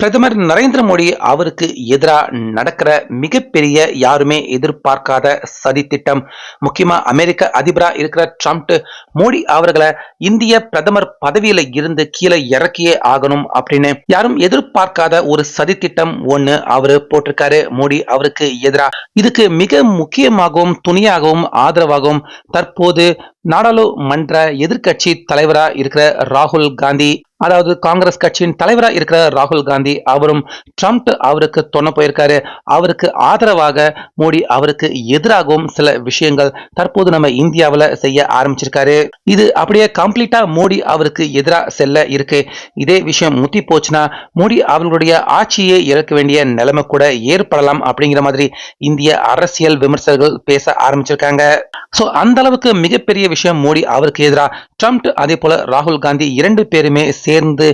பிரதமர் நரேந்திர மோடி அவருக்கு எதிராக நடக்கிற மிகப்பெரிய யாருமே எதிர்பார்க்காத சதி திட்டம். முக்கியமா அமெரிக்க அதிபரா இருக்கிற ட்ரம்ப் மோடி அவர்களை இந்திய பிரதமர் பதவியில இருந்து கீழே இறக்கியே ஆகணும் அப்படின்னு யாரும் எதிர்பார்க்காத ஒரு சதி திட்டம் ஒண்ணு அவரு போட்டிருக்காரு. மோடி அவருக்கு எதிராக இதுக்கு மிக முக்கியமாகவும் துணியாகவும் ஆதரவாகவும் தற்போது நாடாளுமன்ற எதிர்கட்சி தலைவரா இருக்கிற ராகுல் காந்தி அதாவது காங்கிரஸ் கட்சியின் தலைவரா இருக்கிற ராகுல் காந்தி அவரும் ட்ரம்ப் அவருக்கு தொன்ன போயிருக்காரு. அவருக்கு ஆதரவாக மோடி அவருக்கு எதிராகவும் சில விஷயங்கள் தற்போது நம்ம இந்தியாவில் செய்ய ஆரம்பிச்சிருக்காரு. இது அப்படியே கம்ப்ளீட்டா மோடி அவருக்கு எதிராக செல்ல இருக்கு. இதே விஷயம் முத்தி போச்சுன்னா மோடி அவர்களுடைய ஆட்சியை இழக்க வேண்டிய நிலைமை கூட ஏற்படலாம் அப்படிங்கிற மாதிரி இந்திய அரசியல் விமர்சகர்கள் பேச ஆரம்பிச்சிருக்காங்க. சோ அந்த அளவுக்கு மிகப்பெரிய விஷயம் மோடி அவருக்கு எதிராக ட்ரம்ப் அதே போல ராகுல் காந்தி இரண்டு பேருமே சேர்ந்து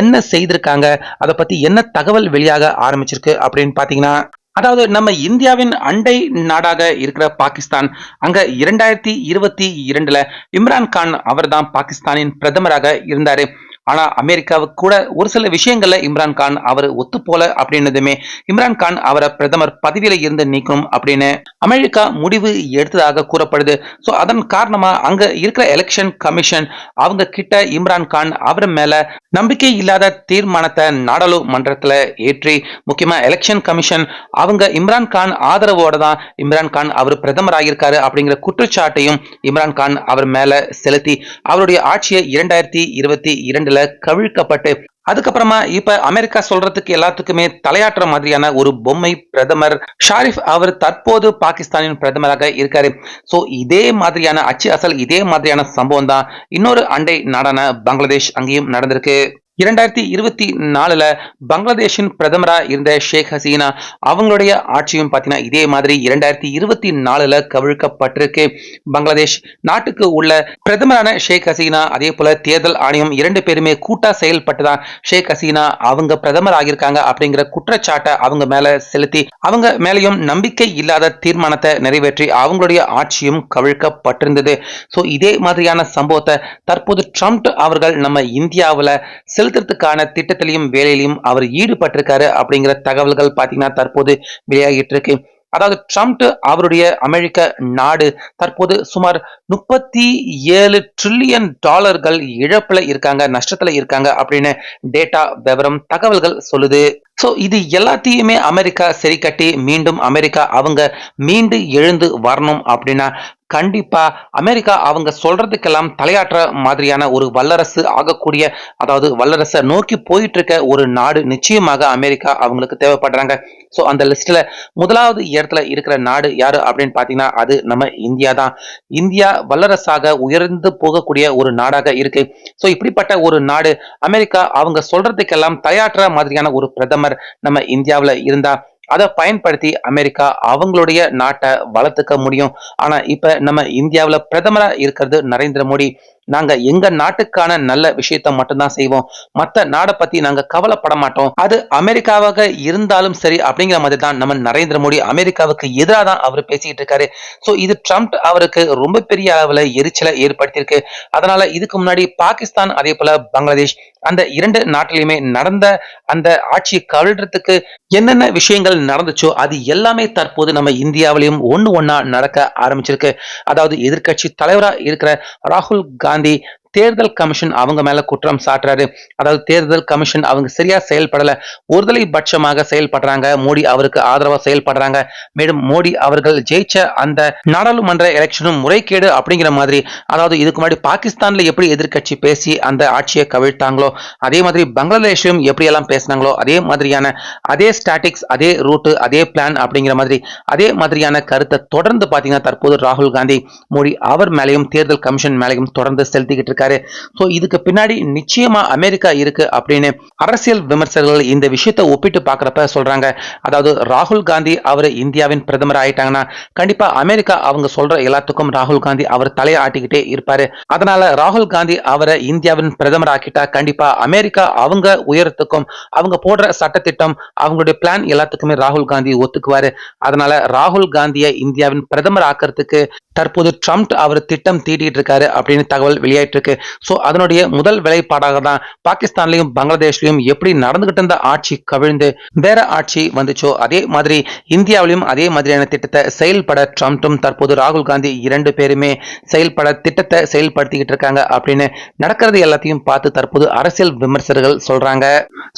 என்ன செய்திருக்காங்க? அதை பத்தி என்ன தகவல் வெளியாக ஆரம்பிச்சிருக்கு அப்படின்னு பாத்தீங்கன்னா அதாவது நம்ம இந்தியாவின் அண்டை நாடாக இருக்கிற பாகிஸ்தான் அங்க இரண்டாயிரத்தி இருபத்தி இரண்டுல இம்ரான் கான் அவர் தான் பாகிஸ்தானின் பிரதமராக இருந்தாரு. ஆனா அமெரிக்காவுக்கு கூட ஒரு சில விஷயங்கள்ல இம்ரான் கான் அவர் ஒத்து போல அப்படின்னதுமே இம்ரான் கான் அவரை பிரதமர் பதவியில இருந்து நீக்கணும் அப்படின்னு அமெரிக்கா முடிவு எடுத்ததாக கூறப்படுது. சோ அதன் காரணமா அங்க இருக்கிற எலெக்ஷன் கமிஷன் அவங்க கிட்ட இம்ரான் கான் அவர் மேல நம்பிக்கை இல்லாத தீர்மானத்தை நாடாளுமன்றத்துல ஏற்றி முக்கியமா எலெக்ஷன் கமிஷன் அவங்க இம்ரான் கான் ஆதரவோட தான் இம்ரான் கான் அவர் பிரதமர் ஆகியிருக்காரு அப்படிங்கிற குற்றச்சாட்டையும் இம்ரான் கான் அவர் மேல செலுத்தி அவருடைய ஆட்சியை இரண்டாயிரத்தி இருபத்தி இரண்டுல கவிழ்க்கப்பட்டு அதுக்கப்புறமா இப்ப அமெரிக்கா சொல்றதுக்கு எல்லாத்துக்குமே தலையாற்ற மாதிரியான ஒரு பொம்மை பிரதமர் ஷாரிஃப் அவர் தற்போது பாகிஸ்தானின் பிரதமராக இருக்காரு. சோ இதே மாதிரியான அச்சு அசல் இதே மாதிரியான சம்பவம் தான் இன்னொரு அண்டை நாடான பங்களாதேஷ் அங்கேயும் நடந்திருக்கு. இரண்டாயிரத்தி இருபத்தி நாலுல பங்களாதேஷின் பிரதமரா இருந்த ஷேக் ஹசீனா அவங்களுடைய ஆட்சியும் பார்த்தீங்கன்னா இதே மாதிரி இரண்டாயிரத்தி இருபத்தி நாலுல கவிழ்க்கப்பட்டிருக்கு. பங்களாதேஷ் நாட்டுக்கு உள்ள பிரதமரான ஷேக் ஹசீனா அதே போல தேர்தல் ஆணையம் இரண்டு பேருமே கூட்டா செயல்பட்டுதான் ஷேக் ஹசீனா அவங்க பிரதமர் ஆகியிருக்காங்க அப்படிங்கிற குற்றச்சாட்டை அவங்க மேல செலுத்தி அவங்க மேலையும் நம்பிக்கை இல்லாத தீர்மானத்தை நிறைவேற்றி அவங்களுடைய ஆட்சியும் கவிழ்க்கப்பட்டிருந்தது. ஸோ இதே மாதிரியான சம்பவத்தை தற்போது ட்ரம்ப் அவர்கள் நம்ம இந்தியாவில் செலுத்துறதுக்கான திட்டத்திலையும் வேலையிலையும் அவர் ஈடுபட்டிருக்காரு அப்படிங்கிற தகவல்கள் பார்த்தீங்கன்னா தற்போது வெளியாகிட்டு இருக்கு அதாவது ட்ரம்ப் அவருடைய அமெரிக்க நாடு தற்போது சுமார் முப்பத்தி ஏழு ட்ரில்லியன் டாலர்கள் இழப்புல இருக்காங்க நஷ்டத்துல இருக்காங்க அப்படின்னு டேட்டா விவரம் தகவல்கள் சொல்லுது. ஸோ இது எல்லாத்தையுமே அமெரிக்கா சரி கட்டி மீண்டும் அமெரிக்கா அவங்க மீண்டு எழுந்து வரணும் அப்படின்னா கண்டிப்பா அமெரிக்கா அவங்க சொல்றதுக்கெல்லாம் தலையாற்ற மாதிரியான ஒரு வல்லரசு ஆகக்கூடிய அதாவது வல்லரசை நோக்கி போயிட்டு இருக்க ஒரு நாடு நிச்சயமாக அமெரிக்கா அவங்களுக்கு தேவைப்படுறாங்க. ஸோ அந்த லிஸ்ட்ல முதலாவது இடத்துல இருக்கிற நாடு யாரு அப்படின்னு பாத்தீங்கன்னா அது நம்ம இந்தியா தான். இந்தியா வல்லரசாக உயர்ந்து போகக்கூடிய ஒரு நாடாக இருக்கு. ஸோ இப்படிப்பட்ட ஒரு நாடு அமெரிக்கா அவங்க சொல்றதுக்கெல்லாம் தலையாற்ற மாதிரியான ஒரு பிரதமர் நம்ம இந்தியாவில் இருந்தா அதை பயன்படுத்தி அமெரிக்கா அவங்களுடைய நாட்டை வளர்த்துக்க முடியும். ஆனா இப்ப நம்ம இந்தியாவுல பிரதமரா இருக்கிறது நரேந்திர மோடி. நாங்க எங்க நாட்டுக்கான நல்ல விஷயத்த மட்டும்தான் செய்வோம். மத்த நாடை பத்தி நாங்க கவலைப்பட மாட்டோம். அது அமெரிக்காவாக இருந்தாலும் சரி அப்படிங்கிற மாதிரி தான் நம்ம நரேந்திர மோடி அமெரிக்காவுக்கு எதிராக தான் அவர் பேசிக்கிட்டு இருக்காரு. ஸோ இது ட்ரம்ப் அவருக்கு ரொம்ப பெரிய அளவுல எரிச்சலை ஏற்படுத்தியிருக்கு. அதனால இதுக்கு முன்னாடி பாகிஸ்தான் அதே போல பங்களாதேஷ் அந்த இரண்டு நாட்டிலையுமே நடந்த அந்த ஆட்சி கவிழ்றதுக்கு என்னென்ன விஷயங்கள் நடந்துச்சோ அது எல்லாமே தற்போது நம்ம இந்தியாவிலையும் ஒண்ணு ஒன்னா நடக்க ஆரம்பிச்சிருக்கு. அதாவது எதிர்கட்சி தலைவரா இருக்கிற ராகுல் காந்தி காந்தி தேர்தல் கமிஷன் அவங்க மேல குற்றம் சாட்டுறாரு. அதாவது தேர்தல் கமிஷன் அவங்க சரியா செயல்படல. ஒருதலை பட்சமாக செயல்படுறாங்க. மோடி அவருக்கு ஆதரவா செயல்படுறாங்க. மேலும் மோடி அவர்கள் ஜெயிச்ச அந்த நாடாளுமன்ற எலெக்ஷனும் முறைகேடு அப்படிங்கிற மாதிரி. அதாவது இதுக்கு முன்னாடி பாகிஸ்தான்ல எப்படி எதிர்கட்சி பேசி அந்த ஆட்சியை கவிழ்த்தாங்களோ அதே மாதிரி பங்களாதேஷையும் எப்படி எல்லாம் பேசினாங்களோ அதே மாதிரியான அதே ஸ்டாட்டிக்ஸ் அதே ரூட்டு அதே பிளான் அப்படிங்கிற மாதிரி அதே மாதிரியான கருத்தை தொடர்ந்து பாத்தீங்கன்னா தற்போது ராகுல் காந்தி மோடி அவர் மேலையும் தேர்தல் கமிஷன் மேலையும் தொடர்ந்து செலுத்திக்கிட்டு இருக்காரு. இருக்காரு ஸோ இதுக்கு பின்னாடி நிச்சயமா அமெரிக்கா இருக்கு அப்படின்னு அரசியல் விமர்சகர்கள் இந்த விஷயத்தை ஒப்பிட்டு பார்க்குறப்ப சொல்றாங்க. அதாவது ராகுல் காந்தி அவர் இந்தியாவின் பிரதமர் ஆயிட்டாங்கன்னா கண்டிப்பா அமெரிக்கா அவங்க சொல்ற எல்லாத்துக்கும் ராகுல் காந்தி அவர் தலையை ஆட்டிக்கிட்டே இருப்பாரு. அதனால ராகுல் காந்தி அவரை இந்தியாவின் பிரதமர் ஆக்கிட்டா கண்டிப்பா அமெரிக்கா அவங்க உயரத்துக்கும் அவங்க போடுற சட்டத்திட்டம் அவங்களுடைய பிளான் எல்லாத்துக்குமே ராகுல் காந்தி ஒத்துக்குவாரு. அதனால ராகுல் காந்தியை இந்தியாவின் பிரதமர் ஆக்கிறதுக்கு தற்போது ட்ரம்ப் அவர் திட்டம் தீட்டிட்டு இருக்காரு அப்படின்னு தகவல் வெளியாயிட்டு இருக்கு ஸோ அதனுடைய முதல் வேலைப்பாடாக தான் பாகிஸ்தான்லயும் பங்களாதேஷ்லயும் எப்படி நடந்துகிட்டு இருந்த ஆட்சி கவிழ்ந்து வேற ஆட்சி வந்துச்சோ அதே மாதிரி இந்தியாவிலும் அதே மாதிரியான திட்டத்தை செயல்பட ட்ரம்ப்டும் தற்போது ராகுல் காந்தி இரண்டு பேருமே செயல்பட திட்டத்தை செயல்படுத்திக்கிட்டு இருக்காங்க அப்படின்னு நடக்கிறது எல்லாத்தையும் பார்த்து தற்போது அரசியல் விமர்சகர்கள் சொல்றாங்க.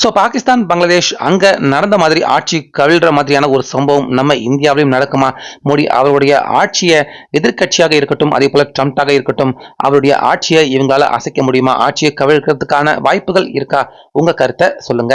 ஸோ பாகிஸ்தான் பங்களாதேஷ் அங்க நடந்த மாதிரி ஆட்சி கவிழ்ற மாதிரியான ஒரு சம்பவம் நம்ம இந்தியாவிலும் நடக்குமா? மோடி அவருடைய ஆட்சியை எதிர்கட்சியாக இருக்கட்டும் அதே போல ட்ரம்ப்டாக இருக்கட்டும் அவருடைய ஆட்சியை இவங்களால அசைக்க முடியுமா? ஆட்சியை கவிழ்க்கிறதுக்கான வாய்ப்புகள் இருக்கா? உங்க கருத்தை சொல்லுங்க.